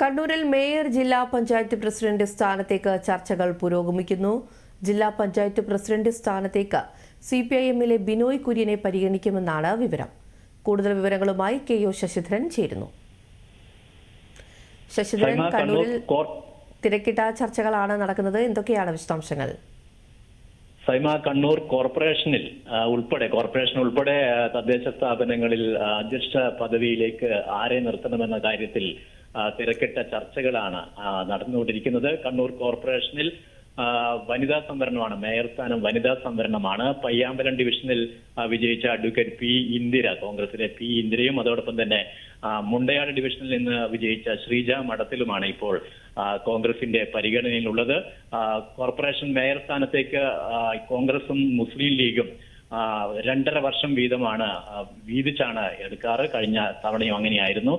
കണ്ണൂരിൽ മേയർ ജില്ലാ പഞ്ചായത്ത് പ്രസിഡന്റ് സ്ഥാനത്തേക്ക് ചർച്ചകൾ പുരോഗമിക്കുന്നു. ജില്ലാ പഞ്ചായത്ത് പ്രസിഡന്റ് സ്ഥാനത്തേക്ക് സി പി ഐ എമ്മിലെ ബിനോയ് കുര്യനെ പരിഗണിക്കുമെന്നാണ് വിവരം. കൂടുതൽ വിവരങ്ങളുമായി കെ ഒ ശശിധരൻ ചേരുന്നു. ശശിധരൻ കണ്ണൂരിൽ തിരക്കിട്ട ചർച്ചകളാണ് നടക്കുന്നത്. എന്തൊക്കെയാണ് വിശദാംശങ്ങൾ? സൈമ കണ്ണൂർ കോർപ്പറേഷനിൽ ഉൾപ്പെടെ കോർപ്പറേഷൻ ഉൾപ്പെടെ തദ്ദേശ സ്ഥാപനങ്ങളിൽ അധ്യക്ഷ പദവിയിലേക്ക് ആരെ നിർത്തണമെന്ന കാര്യത്തിൽ തിരക്കിട്ട ചർച്ചകളാണ് നടന്നുകൊണ്ടിരിക്കുന്നത്. കണ്ണൂർ കോർപ്പറേഷനിൽ വനിതാ സംവരണമാണ് മേയർ സ്ഥാനം വനിതാ സംവരണമാണ്. പയ്യാമ്പലം ഡിവിഷനിൽ വിജയിച്ച അഡ്വക്കേറ്റ് പി ഇന്ദിര കോൺഗ്രസിലെ പി ഇന്ദിരയും അതോടൊപ്പം തന്നെ മുണ്ടയാട് ഡിവിഷനിൽ നിന്ന് വിജയിച്ച ശ്രീജ മഠത്തിലുമാണ് ഇപ്പോൾ കോൺഗ്രസിന്റെ പരിഗണനയിലുള്ളത്. കോർപ്പറേഷൻ മേയർ സ്ഥാനത്തേക്ക് കോൺഗ്രസും മുസ്ലിം ലീഗും രണ്ടര വർഷം വീതമാണ് വീതിച്ചാണ് എടുക്കാറ്. കഴിഞ്ഞ തവണയും അങ്ങനെയായിരുന്നു.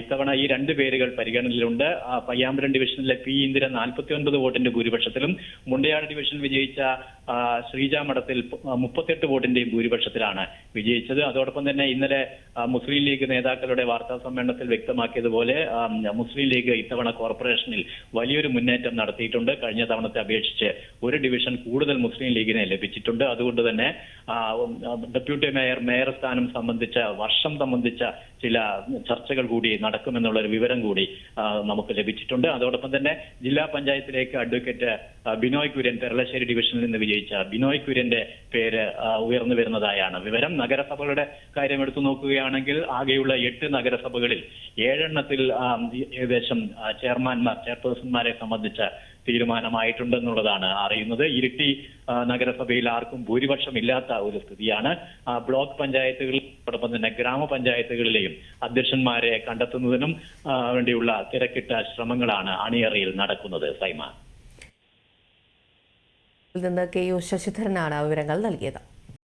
ഇത്തവണ ഈ രണ്ട് പേരുകൾ പരിഗണനയിലുണ്ട്. പയ്യാമ്പലം ഡിവിഷനിലെ പി ഇന്ദിര നാൽപ്പത്തി ഒൻപത് വോട്ടിന്റെ ഭൂരിപക്ഷത്തിലും മുണ്ടയാട് ഡിവിഷനിൽ വിജയിച്ച ശ്രീജ മഠത്തിൽ മുപ്പത്തെട്ട് വോട്ടിന്റെയും ഭൂരിപക്ഷത്തിലാണ് വിജയിച്ചത്. അതോടൊപ്പം തന്നെ ഇന്നലെ മുസ്ലിം ലീഗ് നേതാക്കളുടെ വാർത്താ സമ്മേളനത്തിൽ വ്യക്തമാക്കിയതുപോലെ മുസ്ലിം ലീഗ് ഇത്തവണ കോർപ്പറേഷനിൽ വലിയൊരു മുന്നേറ്റം നടത്തിയിട്ടുണ്ട്. കഴിഞ്ഞ തവണത്തെ അപേക്ഷിച്ച് ഒരു ഡിവിഷൻ കൂടുതൽ മുസ്ലിം ലീഗിനെ ലഭിച്ചിട്ടുണ്ട്. അതുകൊണ്ട് തന്നെ ഡെപ്യൂട്ടി മേയർ മേയർ സ്ഥാനം സംബന്ധിച്ച വർഷം സംബന്ധിച്ച ചില ചർച്ചകൾ കൂടി നടക്കുമെന്നുള്ള ഒരു വിവരം കൂടി നമുക്ക് ലഭിച്ചിട്ടുണ്ട്. അതോടൊപ്പം തന്നെ ജില്ലാ പഞ്ചായത്തിലേക്ക് അഡ്വക്കേറ്റ് ബിനോയ് കുര്യൻ പെരളശ്ശേരി ഡിവിഷനിൽ നിന്ന് വിജയിച്ച ബിനോയ് കുര്യന്റെ പേര് ഉയർന്നു വരുന്നതായാണ് വിവരം. നഗരസഭകളുടെ കാര്യം എടുത്തു നോക്കുകയാണെങ്കിൽ ആകെയുള്ള എട്ട് നഗരസഭകളിൽ ഏഴെണ്ണത്തിൽ ഏകദേശം ചെയർമാൻമാർ ചെയർപേഴ്സൺമാരെ സംബന്ധിച്ച തീരുമാനമായിട്ടുണ്ടെന്നുള്ളതാണ്. അറിയുന്നത് ഇരിട്ടി നഗരസഭയിൽ ആർക്കും ഭൂരിപക്ഷം ഇല്ലാത്ത ഒരു സ്ഥിതിയാണ്. ബ്ലോക്ക് പഞ്ചായത്തുകളോടൊപ്പം തന്നെ ഗ്രാമപഞ്ചായത്തുകളിലെയും അധ്യക്ഷന്മാരെ കണ്ടെത്തുന്നതിനും വേണ്ടിയുള്ള തിരക്കിട്ട ശ്രമങ്ങളാണ് അണിയറയിൽ നടക്കുന്നത് സൈമ. നിന്ന് കെ യു ശശിധരനാണ് വിവരങ്ങൾ നൽകിയത്.